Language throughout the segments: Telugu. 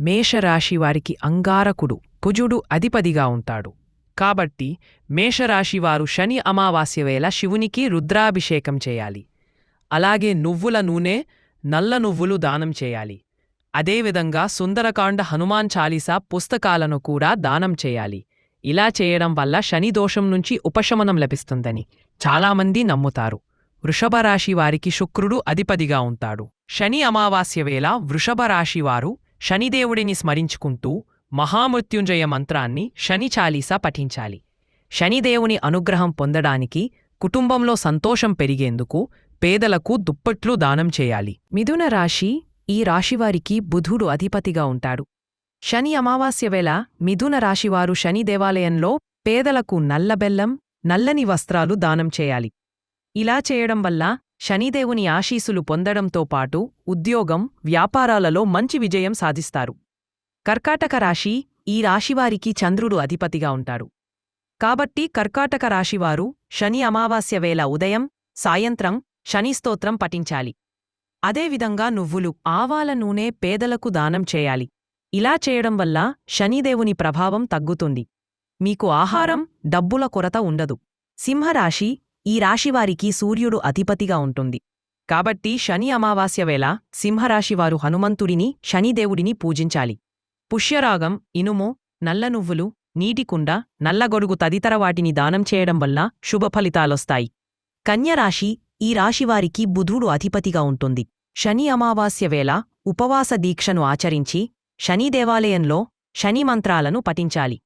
మేషరాశి వారికి అంగారకుడు కుజుడు అధిపదిగా ఉంటాడు. కాబట్టి మేషరాశివారు శని అమావాస్య వేళ శివునికి రుద్రాభిషేకం చేయాలి. అలాగే నువ్వుల నూనె నల్ల నువ్వులు దానం చేయాలి. అదేవిధంగా సుందరకాండ హనుమాన్ చాలీసా పుస్తకాలను కూడా దానం చేయాలి. ఇలా చేయడం వల్ల శని దోషం నుంచి ఉపశమనం లభిస్తుందని చాలామంది నమ్ముతారు. వృషభ రాశి వారికి శుక్రుడు అధిపతిగా ఉంటాడు. శని అమావాస్య వేళ వృషభ రాశివారు శనిదేవుడిని స్మరించుకుంటూ మహామృత్యుంజయ మంత్రాన్ని శని చాలీసా పఠించాలి. శనిదేవుని అనుగ్రహం పొందడానికి కుటుంబంలో సంతోషం పెరిగేందుకు పేదలకు దుప్పట్లు దానం చేయాలి. మిథున రాశి ఈ రాశివారికి బుధుడు అధిపతిగా ఉంటాడు. శని అమావాస్య వేళ మిథున రాశివారు శని దేవాలయంలో పేదలకు నల్లబెల్లం నల్లని వస్త్రాలు దానం చేయాలి. ఇలా చేయడం వల్ల శనిదేవుని ఆశీసులు పొందడంతో పాటు ఉద్యోగం వ్యాపారాలలో మంచి విజయం సాధిస్తారు. కర్కాటక రాశి ఈ రాశివారికి చంద్రుడు అధిపతిగా ఉంటాడు. కాబట్టి కర్కాటక రాశివారు శని అమావాస్య వేళ ఉదయం సాయంత్రం శని స్తోత్రం పఠించాలి. అదేవిధంగా నువ్వులు ఆవాల నూనె పేదలకు దానం చేయాలి. ఇలా చేయడం వల్ల శనిదేవుని ప్రభావం తగ్గుతుంది. మీకు ఆహారం డబ్బుల కొరత ఉండదు. సింహరాశి ఈ రాశివారికి సూర్యుడు అధిపతిగా ఉంటుంది. కాబట్టి శని అమావాస్య వేళ సింహరాశివారు హనుమంతుడిని శనిదేవుడిని పూజించాలి. పుష్యరాగం ఇనుము నల్ల నువ్వులు నీటికుండ నల్లగొడుగు తదితర వాటిని దానం చేయడం వల్ల శుభ ఫలితాలొస్తాయి. కన్యరాశి ఈ రాశివారికి బుధుడు అధిపతిగా ఉంటుంది. శని అమావాస్య వేళ ఉపవాస దీక్షను ఆచరించి శని దేవాలయంలో శని మంత్రాలను పఠించాలి.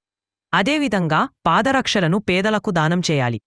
అదేవిధంగా పాదరక్షలను పేదలకు దానం చేయాలి.